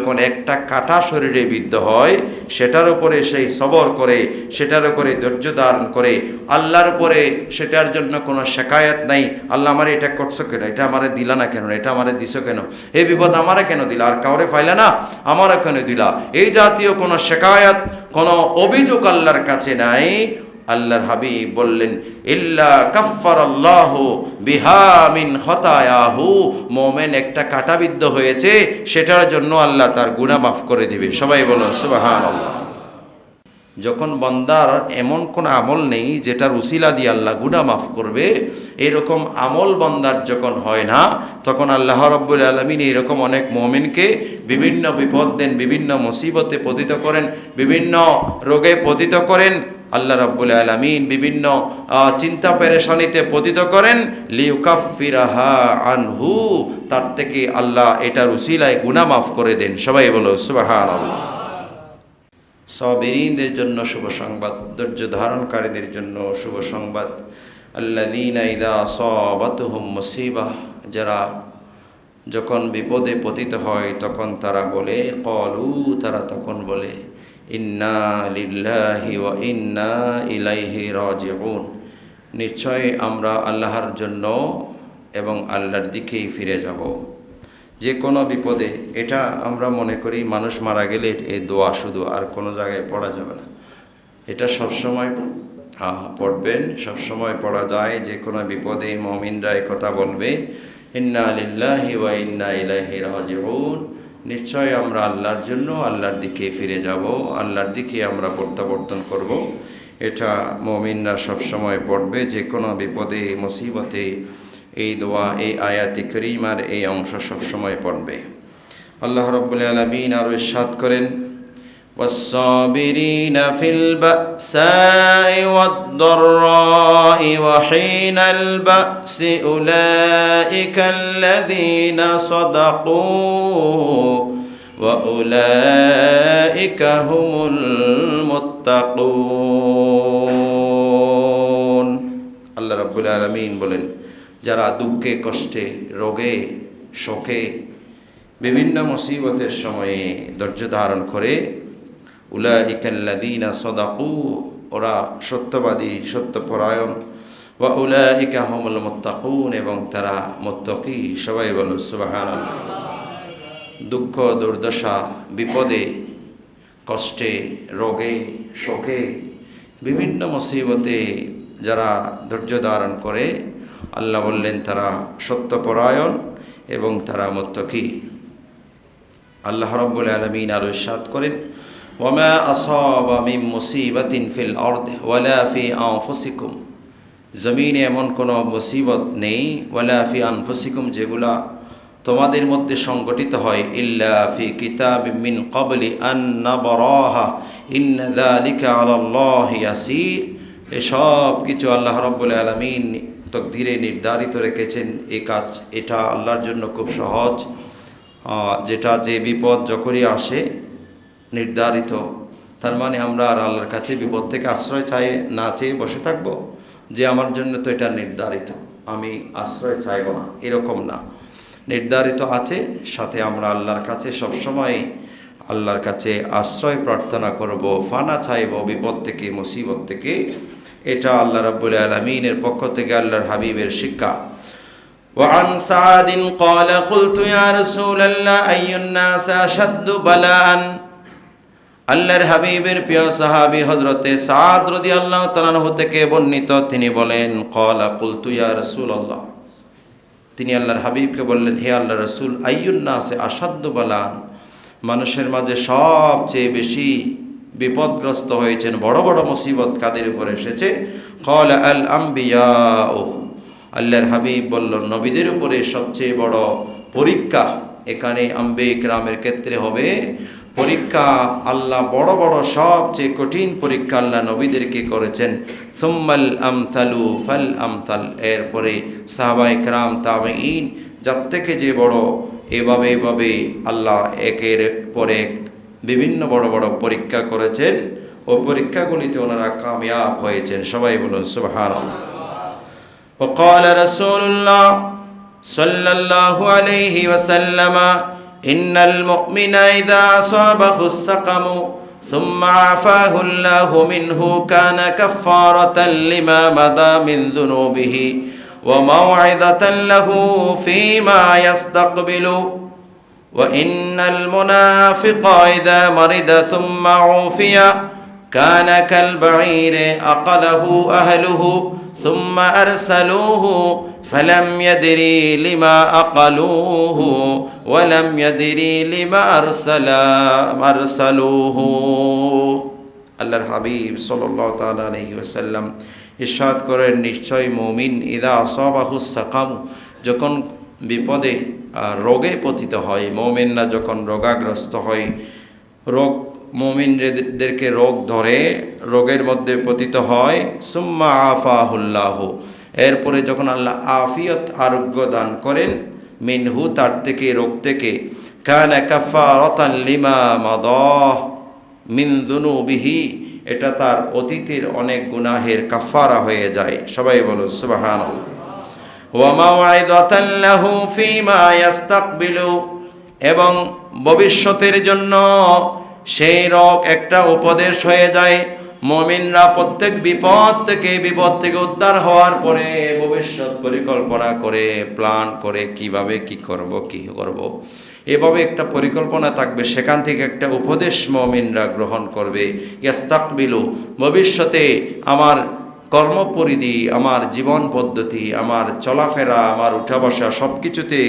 যখন একটা কাটা শরীরে বিদ্ধ হয়, সেটার উপরে সেই সবর করে, সেটার উপরে ধৈর্য ধারণ করে, আল্লাহর উপরে সেটার জন্য কোনো শেকায়াত নাই। আল্লাহ আমার এটা করছ কেন? এটা আমারে দিলা না কেন? এটা আমারে দিছো কেন? এই বিপদ আমারে কেন দিলা? আর কাউরে পাইলে না? আমারও কেন দিলা? এই জাতীয় কোনো শেকায়াত কোনো অভিযোগ আল্লাহর কাছে নাই। আল্লাহর হাবিব বললেন, ইল্লা কাফার আল্লাহ বিহা মিন খতায়াহু। মোমেন একটা কাটাবিদ্ধ হয়েছে, সেটার জন্য আল্লাহ তার গুনাহ মাফ করে দিবে। সবাই বলুন সুবাহান আল্লাহ যখন বন্দার এমন কোন আমল নেই যেটার উসিলা দিয়ে আল্লাহ গুনাহ মাফ করবে, এরকম আমল বন্দার যখন হয় না, তখন আল্লাহ রব্বুল আলমিন এরকম অনেক মোমিনকে বিভিন্ন বিপদ দেন, বিভিন্ন মুসিবতে পতিত করেন, বিভিন্ন রোগে পতিত করেন আল্লাহ রাব্বুল আলামিন বিভিন্ন চিন্তা পেরেশানিতে পতিত করেন, লিউকাফিরাহা আনহু, তার থেকে আল্লাহ এটার উসিলায় গুনাহ মাফ করে দেন। সবাই বলো, সুবহানাল্লাহ। সবেরিনদের জন্য শুভ সংবাদ, ধৈর্য ধারণকারীদের জন্য শুভ সংবাদ। আল্লাযীনা ইদা আসাবাতুহুম মুসিবাহ, যারা যখন বিপদে পতিত হয়, তখন তারা বলে, কলু, তারা তখন বলে ইন্না লিল্লাহি ওয়া ইন্না ইলাইহি রাজিউন নিশ্চয় আমরা আল্লাহর জন্য এবং আল্লাহর দিকেই ফিরে যাব। যে কোনো বিপদে, এটা আমরা মনে করি মানুষ মারা গেলে এই দোয়া শুধু আর কোনো জায়গায় পড়া যাবে না। এটা সবসময় পড়বেন, সবসময় পড়া যায়। যে কোনো বিপদে মমিনরা কথা বলবে ইন্না লিল্লাহি ওয়া ইন্না ইলাইহি রাজিউন নিশ্চয় আমরা আল্লাহর জন্য আল্লাহর দিকে ফিরে যাব, আল্লাহর দিকে আমরা প্রত্যাবর্তন করব। এটা মমিনরা সবসময় পড়বে যে কোনো বিপদে, মুসিবতে এই দোয়া, এই আয়াতি করিমার এই অংশ সবসময় পড়বে। আল্লাহ রব্বুল আলমিন আরও ইস্বাদ করেন والصابرين في البأساء والضراء وحين البأس أولئك الذين صدقوا وأولئك هم المتقون আল্লাহ রাব্বুল আলামিন বলেন যারা দুঃখে কষ্টে রোগে শোকে বিভিন্ন মুসিবতের সময়ে ধৈর্য ধারণ করে উলা ইকাল্লাদিনা সদাকু, ওরা সত্যবাদী, সত্যপরায়ণ। ওয়া উলা ইকা হমুল মোত্তাকুন, এবং তারা মোত্তকি, সবাই বলো সুবাহান দুঃখ, দুর্দশা, বিপদে, কষ্টে, রোগে, শোকে, বিভিন্ন মুসিবতে যারা ধৈর্য ধারণ করে, আল্লাহ বললেন, তারা সত্যপরায়ণ এবং তারা মোত্তকি। আল্লাহ রব্বুল আলমিন আরও ইরশাদ করেন ওয়ামা আসাবা মিন মুসিবাতিন ফিল আরদ ওয়ালা ফি আনফুসিকুম জমিনে এমন কোনো মুসিবত নেই ওয়ালা ফি আনফুসিকুম যেগুলা তোমাদের মধ্যে সংগঠিত হয় ইল্লা ফি কিতাব মিন ক্বাবলি আন নাবরাহা ইন্না যালিকা আলাল্লাহি ইয়াসির এসব কিছু আল্লাহ রব্বুল আলামিন তকদিরে নির্ধারিত রেখেছেন। এই কাজ, এটা আল্লাহর জন্য খুব সহজ যেটা যে বিপদ যখনই আসে নির্ধারিত তার মানে আমরা আর আল্লাহর কাছে বিপদ থেকে আশ্রয় চাই না চেয়ে বসে থাকব যে আমার জন্য তো এটা নির্ধারিত আমি আশ্রয় চাইব না এরকম না নির্ধারিত আছে সাথে আমরা আল্লাহর কাছে সবসময় আল্লাহর কাছে আশ্রয় প্রার্থনা করব ফানা চাইব বিপদ থেকে মুসিবত থেকে এটা আল্লাহ রাব্বুল আলমিনের পক্ষ থেকে আল্লাহর হাবিবের শিক্ষা وعن سعد قال قلت يا رسول الله أي الناس أشد بلاء আল্লাহর হাবিবের প্রিয় সাহাবী হজরতে সাদ রদি আল্লাহ তালানহ থেকে বর্ণিত, তিনি বলেন কলা কুলতু ইয়া আল্লাহ তিনি আল্লাহর হাবিবকে বললেন, হে আল্লাহ রসুল, আইয়ুন্নাসে আসাধ্য বালান? মানুষের মাঝে সবচেয়ে বেশি বিপদগ্রস্ত হয়েছেন, বড় বড় মুসিবত কাদের উপর এসেছে? কল আল আম্বিয়া ও আল্লাহর হাবিব বলল, নবীদের উপরে সবচেয়ে বড় পরীক্ষা এখানে আম্বে গ্রামের ক্ষেত্রে হবে। পরীক্ষা আল্লাহ বড় বড় সবচেয়ে কঠিন পরীক্ষা আল্লাহ নবীদেরকে করেছেন সুম্মাল আমসালু ফাল আমসাল এরপরে সাহাবাই ক্রাম তাবেইন যার থেকে যে বড় এভাবে এভাবে আল্লাহ একের পরে এক বিভিন্ন বড় বড় পরীক্ষা করেছেন ও পরীক্ষাগুলিতে ওনারা কামিয়াব হয়েছেন সবাই বলুন সুবহান وقال رسول الله صلى الله عليه وسلم إن المؤمن إذا أصابه السقم ثم عافاه الله منه كان كفارة لما مضى من ذنوبه وموعظة له فيما يستقبل. وإن المنافق إذا مرض ثم عوفي كان كالبعير أقله أهله ثم أرسلوه فلم يدري لما أقلوه ولم يدري لما أرسل أرسلوه আল্লাহর হাবিব সাল্লাহ তাআলা আলাইহি ওয়াসাল্লাম ইরশাদ করেন নিশ্চয় মুমিন ইদা আসাবাহু সাকাম যখন বিপদে আহ, রোগে পতিত হয় মুমিনরা যখন রোগাগ্রস্ত হয় রোগ মুমিনদেরকে রোগ ধরে রোগের মধ্যে পতিত হয় সুম্মা আফাহুল্লাহ এরপরে যখন আল্লাহ আফিয়ত, আরোগ্য দান করেন, মিনহু তার থেকে, রোগ থেকে, কান কাফারাতান লিমা মাদাহ মিন দুনুবিহি এটা তার অতীতের অনেক গুনাহের কাফারা হয়ে যায়। সবাই ফীমা ইয়াস্তাকবিলু, এবং ভবিষ্যতের জন্য সেই রোগ একটা উপদেশ হয়ে যায়। মমিনরা প্রত্যেক বিপদ থেকে বিপদ থেকে উদ্ধার হওয়ার পরে ভবিষ্যৎ পরিকল্পনা করে প্ল্যান করে কীভাবে কি করব কি করব। এভাবে একটা পরিকল্পনা থাকবে, সেখান থেকে একটা উপদেশ মমিনরা গ্রহণ করবে। ইয়াস্তাকবিলু, ভবিষ্যতে আমার কর্মপরিধি, আমার জীবন পদ্ধতি, আমার চলাফেরা, আমার উঠা বসা সব কিছুতে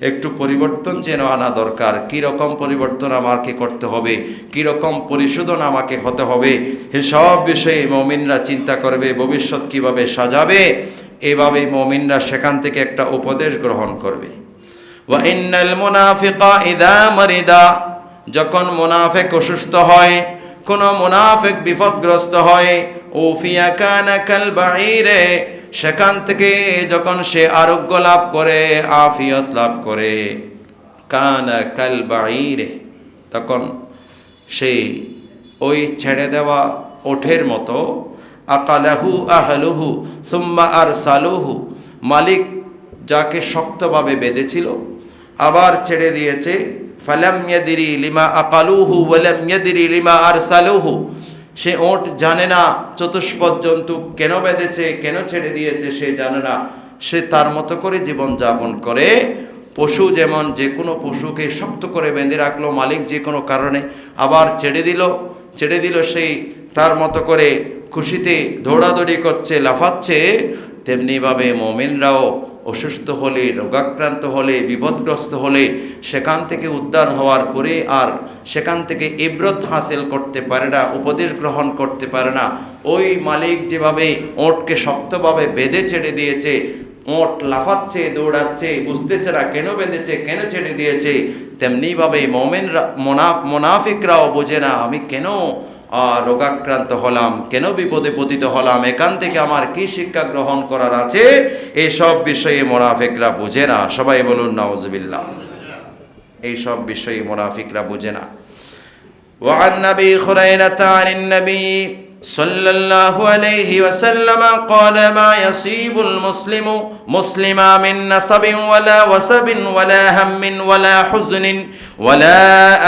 একটু পরিবর্তন যেন আনা দরকার। কী রকম পরিবর্তন আমাকে করতে হবে? কী রকম পরিশোধন আমাকে হতে হবে? সব বিষয়ে মমিনরা চিন্তা করবে, ভবিষ্যৎ কীভাবে সাজাবে? এভাবে মমিনরা সেখান থেকে একটা উপদেশ গ্রহণ করবে। মুনাফিকা মারিদা। যখন মুনাফিক অসুস্থ হয়, কোন মুনাফিক বিপদগ্রস্ত হয় ওফিয়া কানা কাল বাহিরে সেখান থেকে যখন সে আরোগ্য লাভ করে, আফিয়ত লাভ করে, কানা কাল বাহিরে তখন সে ওই ছেড়ে দেওয়া ওঠের মতো, আকালাহু আহলুহু সুম্মা আর সালুহু মালিক যাকে শক্তভাবে বেঁধেছিল, আবার ছেড়ে দিয়েছে, ফালাম ইয়াদিরি লিমা আকালুহু ওয়ালাম ইয়াদিরি লিমা আরসালুহু সে ওট জানে না, চতুষ্পদ জন্তু কেন বেঁধেছে, কেন ছেড়ে দিয়েছে সে জানে না। সে তার মতো করে জীবন যাপন করে। পশু যেমন যে কোনো পশুকে শক্ত করে বেঁধে রাখল, মালিক যে কোনো কারণে আবার ছেড়ে দিল ছেড়ে দিল সেই তার মতো করে খুশিতে দৌড়াদৌড়ি করছে, লাফাচ্ছে, তেমনিভাবে মোমেনরাও অসুস্থ হলে, রোগাক্রান্ত হলে, বিপদগ্রস্ত হলে সেখান থেকে উদ্ধার হওয়ার পরে আর সেখান থেকে ইব্রত হাসিল করতে পারে না, উপদেশ গ্রহণ করতে পারে না। ওই মালিক যেভাবে ওটকে শক্তভাবে বেঁধে ছেড়ে দিয়েছে, ওট লাফাচ্ছে, দৌড়াচ্ছে, বুঝতেছে না কেন বেঁধেছে, কেন ছেড়ে দিয়েছে, তেমনিভাবে মোমেনরা, মোনাফ, মোনাফিকরাও বোঝে না, আমি কেন রোগাক্রান্ত হলাম কেন বিপদে পতিত হলাম এখান থেকে আমার কি শিক্ষা গ্রহণ করার আছে এইসব বিষয়ে মোনাফিকরা বোঝে না সবাই বলুন নওয়াজবিল্লাহ এইসব বিষয়ে মোনাফিকরা বোঝে না وعن ابي هريره عن النبي صلى الله عليه وسلم قال ما يصيب المسلم مسلما من نصب ولا وسب ولا هم ولا حزن ولا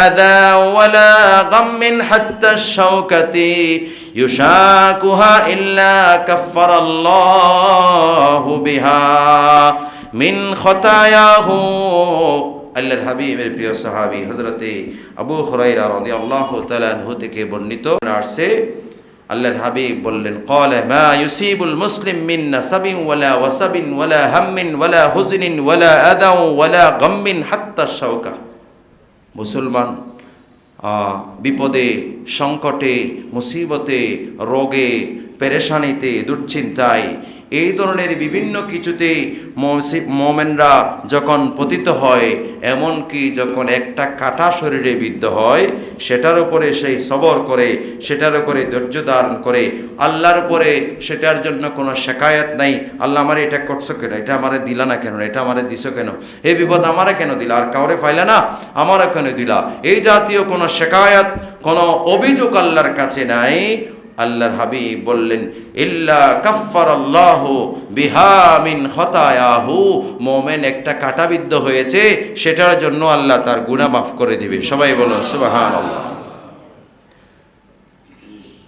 اذى ولا غم حتى الشوكه يشاكها الا كفر الله بها من خطاياه আল্লাহর হাবিবের প্রিয় সাহাবি হজরতে আবু হরাইরা রদি আল্লাহ তালানহু থেকে বর্ণিত আসছে আল্লাহর হাবিব বললেন কল মা ইউসিবুল মুসলিম মিন নাসাবিন ওয়ালা ওয়াসাবিন ওয়ালা হাম্মিন ওয়ালা হুজনিন ওয়ালা আদাউ ওয়ালা গাম্মিন হাত্তা শাওকা। মুসলমান বিপদে, সংকটে, মুসিবতে, রোগে, পেরেশানিতে, দুশ্চিন্তায় এই ধরনের বিভিন্ন কিছুতে মোমেনরা যখন পতিত হয়, এমনকি যখন একটা কাটা শরীরে বিদ্ধ হয়, সেটার উপরে সেই সবর করে, সেটার উপরে ধৈর্য ধারণ করে, আল্লাহর উপরে সেটার জন্য কোনো শেকায়ত নাই। আল্লাহ আমার এটা করছ কেন? এটা আমারে দিলা না কেন? এটা আমারে দিছো কেন? এই বিপদ আমারে কেন দিলা? আর কাউরে ফাইলা না? আমারও কেন দিলা? এই জাতীয় কোনো শেকায়ত কোনো অভিযোগ আল্লাহর কাছে নাই। আল্লাহর হাবিব বললেন ইল্লা কাফার আল্লাহ বিহা মিন খতায়াহু মোমেন একটা কাটাবিদ্ধ হয়েছে সেটার জন্য আল্লাহ তার গুনাহ মাফ করে দিবে সবাই বলো সুবহানাল্লাহ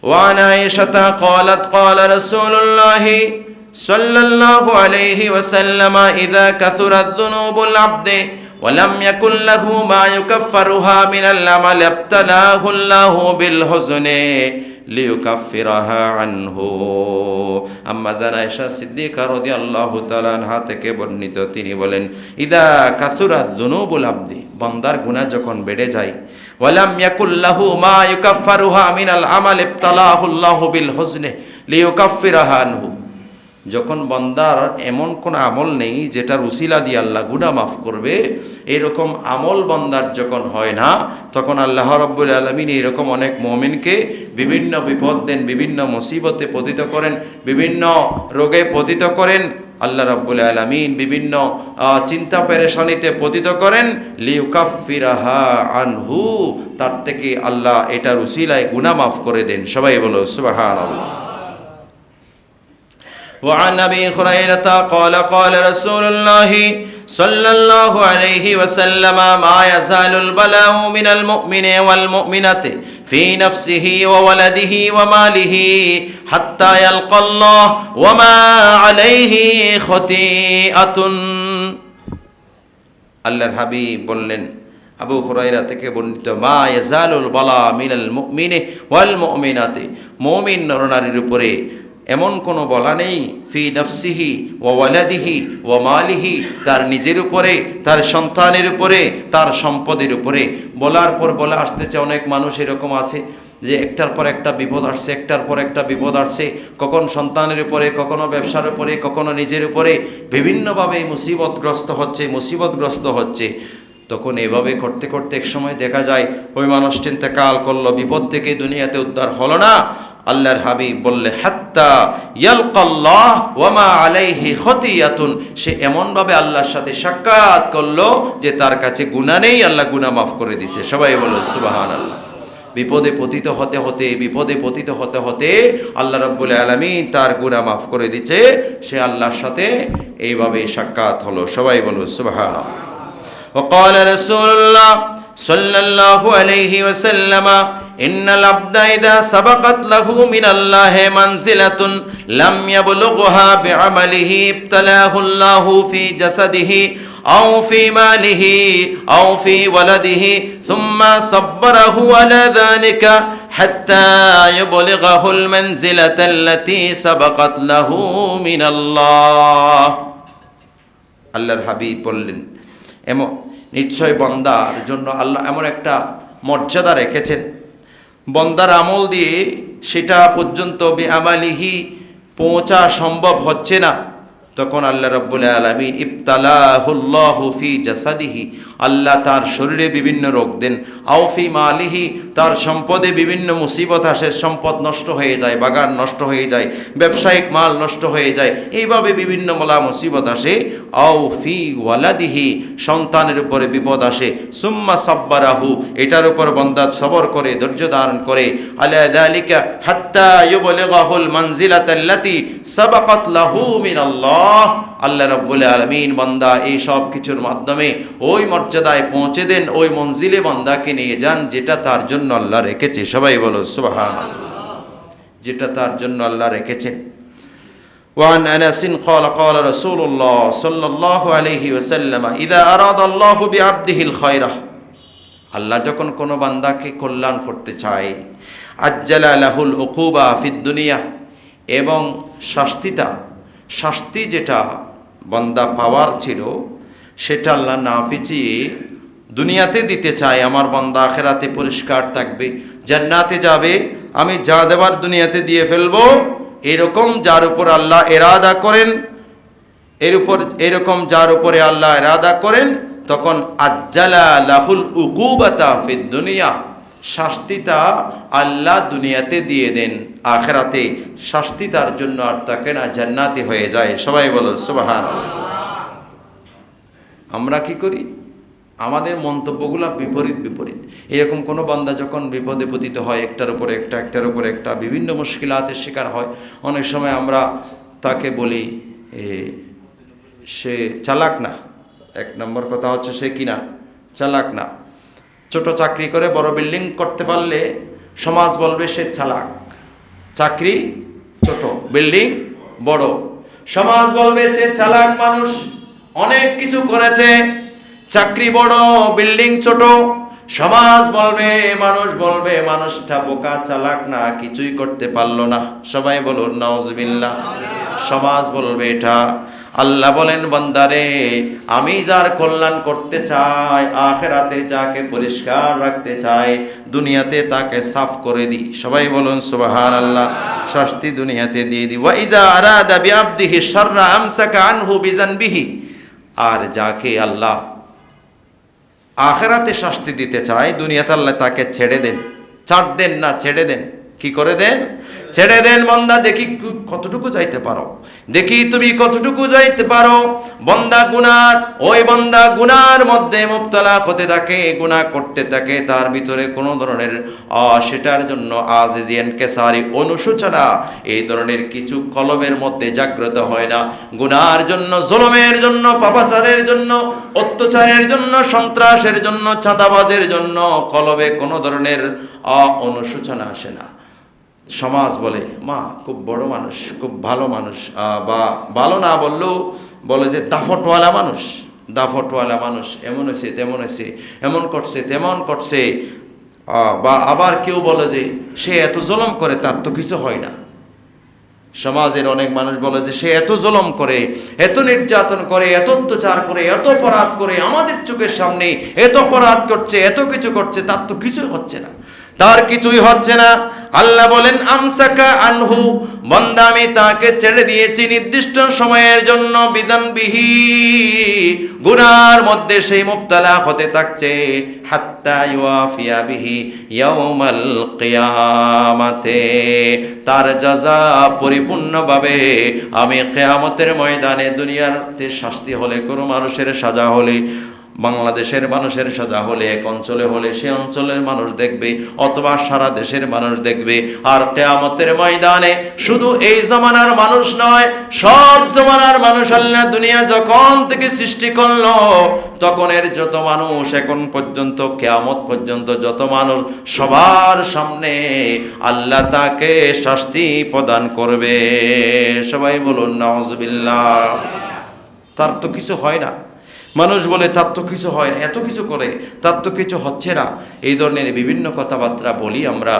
وعن عائشة قالت قال رسول الله صلى الله عليه وسلم إذا كثرت ذنوب العبد ولم يكن له ما يكفرها من العمل ابتلاه الله بالحزن লিউকাফিরাহা আনহু। আম্মা জান আয়েশা সিদ্দিকা রাদিয়াল্লাহু তাআলা আনহা থেকে বর্ণিত, তিনি বলেন, ইদা কাসুরা যুনুবুল আবদি, বান্দার গুনাহ যখন বেড়ে যায়, ওয়ালাম ইয়াকুল্লাহু মা ইউকাফফারুহা মিনাল আমাল ইবতালাহু আল্লাহু বিল হুজনি লিউকাফিরাহা আনহু। যখন বন্দার এমন কোন আমল নেই যেটার উসিলা দিয়ে আল্লাহ গুনা মাফ করবে, এরকম আমল বন্দার যখন হয় না, তখন আল্লাহ রব্বুল আলমিন এরকম অনেক মমিনকে বিভিন্ন বিপদ দেন, বিভিন্ন মুসিবতে পতিত করেন, বিভিন্ন রোগে পতিত করেন, আল্লাহ রব্বুল আলমিন বিভিন্ন চিন্তা পেরেশানিতে পতিত করেন, লিউকাফিরাহা আনহু, তার থেকে আল্লাহ এটার উসিলায় গুনা মাফ করে দেন। সবাই বলো সুবাহান আল্লাহ وعن ابي هريره قال قال رسول الله صلى الله عليه وسلم ما يزال البلاء من المؤمن والمؤمنه في نفسه وولده وماله حتى يلقى الله وما عليه خطيئه আল্লাহর হাবিব বললেন আবু হুরাইরা থেকে বর্ণিত মা ইয়াজালুল বালা মিনাল মুমিনে ওয়াল মুমিনাতে মুমিন নরনারীর উপরে এমন কোনো বলা নেই, ফি নফসিহি ওয়ালাদিহি ও মালিহি, তার নিজের উপরে, তার সন্তানের উপরে, তার সম্পদের উপরে। বলার পর বলা আসতেছে, অনেক মানুষ এরকম আছে যে একটার পর একটা বিপদ আসছে, একটার পর একটা বিপদ আসছে। কখন সন্তানের উপরে, কখনো ব্যবসার উপরে, কখনো নিজের উপরে। বিভিন্নভাবে মুসিবতগ্রস্ত হচ্ছে মুসিবতগ্রস্ত হচ্ছে। তখন এভাবে করতে করতে এক সময় দেখা যায়, ওই মানুষ চিন্তা কাল করল, বিপদ থেকে দুনিয়াতে উদ্ধার হলো না। আল্লাহর হাবিব বললে হাত্তা ইয়ালকাল্লাহ ওয়ামা আলাইহি খতিয়াতুন সে এমনভাবে আল্লাহর সাথে সাক্ষাৎ করলো যে তার কাছে গুনাহ নেই আল্লাহ গুনাহ মাফ করে দিছে সবাই বলো সুবহানাল্লাহ বিপদে পতিত হতে হতে বিপদে পতিত হতে হতে আল্লাহ রব্বুল আলমী তার গুণা মাফ করে দিচ্ছে সে আল্লাহর সাথে এইভাবে সাক্ষাৎ হলো সবাই বলো সুবাহান وقال رسول الله صلى الله عليه وسلم ইন্নাল আবদা ইদা সাবাকাত লাহু মিনাল্লাহি মানজিলাতুন লাম ইয়াবলুগহা বিআমালিহি ইবতালাহুল্লাহু ফি জাসাদিহি আও মালিহি আও ফি ওয়ালাদিহি থুম্মা সাব্বারাহু আলা যালিকা হাত্তা ইয়াবলুগাহুল মানজিলাতাল্লাতী সাবাকাত লাহু মিনাল্লাহ। আল্লাহর হাবিব বললেন, এমন নিশ্চয় বন্দার জন্য আল্লাহ এমন একটা মর্যাদা রেখেছেন বন্দার আমল দিয়ে সেটা পর্যন্ত বে আমালিহি পৌঁছা সম্ভব হচ্ছে না। তখন আল্লাহ রব্বুল আলমিন ইফতালাহুল্লাহফি জাসাদিহি, আল্লাহ তার শরীরে বিভিন্ন রোগ দেন। আউফি মালিহি, তার সম্পদে বিভিন্ন মুসিবত আসে, সম্পদ নষ্ট হয়ে যায়, বাগান নষ্ট হয়ে যায়, ব্যবসায়িক মাল নষ্ট হয়ে যায়, এইভাবে বিভিন্ন মলা মুসিবত আসে। আউফি ওয়ালাদিহি, সন্তানের উপরে বিপদ আসে। সুম্মা সাব্বারাহু, এটার উপর বন্দা সবর করে, ধৈর্য ধারণ করে। আলা দালিকা হাত্তা ইউবলিগাহুল মানজিলাতাল্লাতি সাবাকাত লাহু মিনাল্লাহ। আল্লাহ রাব্বুল আলামিন বান্দা এই সব কিছুর মাধ্যমে ওই মর্যাদায় পৌঁছে দেন ওই মঞ্জিলে বান্দাকে নিয়ে যান যেটা তার জন্য আল্লাহ রেখেছে সবাই বলো সুবহানাল্লাহ যেটা তার জন্য আল্লাহ রেখেছেন وعن انس قال قال رسول الله صلى الله عليه وسلم اذا اراد الله بعبده الخير আল্লাহ যখন কোনো বান্দাকে কল্যাণ করতে চায় আজ্জালা লাহুল উকুবা ফিদ দুনিয়া এবং শাস্তিটা শাস্তি যেটা বান্দা পাওয়ার ছিল, সেটা আল্লাহ না পিছিয়ে দুনিয়াতে দিতে চাই আমার বান্দা আখেরাতে পরিষ্কার থাকবে, জান্নাতে যাবে, আমি যা দেবার দুনিয়াতে দিয়ে ফেলব, এরকম যার উপর আল্লাহ এরাদা করেন, এর উপর, এরকম যার উপরে আল্লাহ এরাদা করেন, তখন আজ্জালা লাহুল উকুবাতা ফিদ দুনিয়া। শাস্তিটা আল্লাহ দুনিয়াতে দিয়ে দেন, আখেরাতে শাস্তি তার জন্য আর তাকে না জান্নাতি হয়ে যায়। সবাই বলো সুবাহান আমরা কি করি? আমাদের মন্তব্যগুলো বিপরীত বিপরীত। এরকম কোনো বান্দা যখন বিপদে পতিত হয়, একটার উপরে একটা, একটার উপরে একটা, বিভিন্ন মুশকিলাতের শিকার হয়, অনেক সময় আমরা তাকে বলি সে চালাক না। এক নম্বর কথা হচ্ছে সে কিনা? চালাক না। ছোট চাকরি করে বড় বিল্ডিং করতে পারলে সমাজ বলবে সে চালাক। চাকরি ছোট, বিল্ডিং বড়। সমাজ বলবে সে চালাক মানুষ, অনেক কিছু করেছে। চাকরি বড়, বিল্ডিং ছোট, সমাজ বলবে, মানুষ বলবে, মানুষটা বোকা, চালাক না, কিছুই করতে পারল না। সবাই বলুন নওয়াজবিল্লাহ সমাজ বলবে এটা। আল্লাহ বলেন, বন্দারে, আমি যার কল্যাণ করতে চাই, আখেরাতে যাকে পরিষ্কার রাখতে চাই, দুনিয়াতে তাকে সাফ করে দিই। সবাই বলুন সুবাহান আল্লাহ শাস্তি দুনিয়াতে দিয়ে দিই। ওয়াইজা আরাদা বিআবদিহি শাররা আমসাকা আনহু বিজানবিহি আর যাকে আল্লাহ আখেরাতে শাস্তি দিতে চায়, দুনিয়াতে আল্লাহ তাকে ছেড়ে দেন। ছাড় দেন না, ছেড়ে দেন। কি করে দেন? ছেড়ে দেন বন্দা, দেখি কতটুকু যাইতে পারো। দেখি তুমি কতটুকু যাইতে পারো। বন্দা গুনার, ওই বন্দা গুনার মধ্যে মুবতলা হতে থাকে, গুনাহ করতে থাকে, তার ভিতরে কোনো ধরনের সেটার জন্য আজ আজিজিয়ান কেসারি অনুশোচনা, এই ধরনের কিছু কলমের মধ্যে জাগ্রত হয় না। গুনার জন্য, জলমের জন্য, পাপাচারের জন্য, অত্যাচারের জন্য, সন্ত্রাসের জন্য, চাঁদাবাজের জন্য কলবে কোনো ধরনের অনুশোচনা আসে না। সমাজ বলে, মা, খুব বড় মানুষ, খুব ভালো মানুষ। বা ভালো না বললেও বলে যে, দাফটওয়ালা মানুষ দাফটওয়ালা মানুষ, এমন হয়েছে, তেমন হয়েছে, এমন করছে, তেমন করছে। বা আবার কেউ বলে যে, সে এত জলম করে, তার তো কিছু হয় না। সমাজের অনেক মানুষ বলে যে, সে এত জলম করে, এত নির্যাতন করে, এত অত্যাচার করে, এত অপরাধ করে, আমাদের চোখের সামনে এত অপরাধ করছে, এত কিছু করছে, তার তো কিছুই হচ্ছে না। তার কিছুই হচ্ছে না। আল্লাহ বলেন, আমসাকা আনহু। বন্দা, আমি তাকে ছেড়ে দিয়েছি নির্দিষ্ট সময়ের জন্য। বিধান বিধানবিহি গুনার মধ্যে সেই মুবতালা হতে থাকছে। হাত্তা ইউয়াফিয়া বিহি ইয়াউমাল কিয়ামাতে। তার যাজা পরিপূর্ণভাবে আমি কেয়ামতের ময়দানে দুনিয়াতে শাস্তি হলে, কোনো মানুষের সাজা হলে বাংলাদেশের মানুষের সাজা হলে, এক অঞ্চলে হলে সে অঞ্চলের মানুষ দেখবে, অথবা সারা দেশের মানুষ দেখবে। আর কেয়ামতের ময়দানে শুধু এই জমানার মানুষ নয়, সব জমানার মানুষ আল্লাহ দুনিয়া যখন থেকে সৃষ্টি করল তখনের যত মানুষ এখন পর্যন্ত, কেয়ামত পর্যন্ত যত মানুষ সবার সামনে আল্লাহ তাকে শাস্তি প্রদান করবে। সবাই বলুন নওয়াজবিল্লাহ তার তো কিছু হয় না। মানুষ বলে, তার তো কিছু হয় না, এত কিছু করে, তার তো কিছু হচ্ছে না। এই ধরনের বিভিন্ন কথাবার্তা বলি আমরা।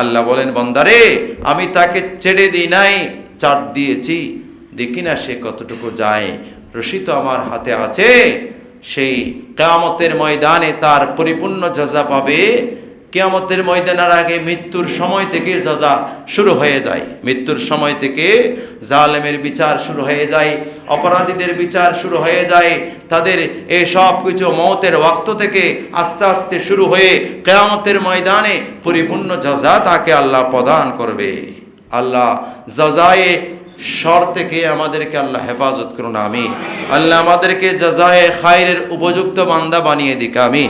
আল্লাহ বলেন বন্দারে আমি তাকে ছেড়ে দিই নাই, চাট দিয়েছি। দেখি না সে কতটুকু যায়। রশি তো আমার হাতে আছে। সেই কামতের ময়দানে তার পরিপূর্ণ যাজা পাবে। কেয়ামতের ময়দানের আগে মৃত্যুর সময় থেকে যাজা শুরু হয়ে যায়। মৃত্যুর সময় থেকে জালেমের বিচার শুরু হয়ে যায়, অপরাধীদের বিচার শুরু হয়ে যায়। তাদের এই সব কিছু মতের ওয়াক্ত থেকে আস্তে আস্তে শুরু হয়ে কেয়ামতের ময়দানে পরিপূর্ণ যাজা তাকে আল্লাহ প্রদান করবে। আল্লাহ যাজায়ে শর থেকে আমাদেরকে আল্লাহ হেফাজত করুন আমি আল্লাহ আমাদেরকে যাজায়ে খায়রের উপযুক্ত বান্দা বানিয়ে দিক আমি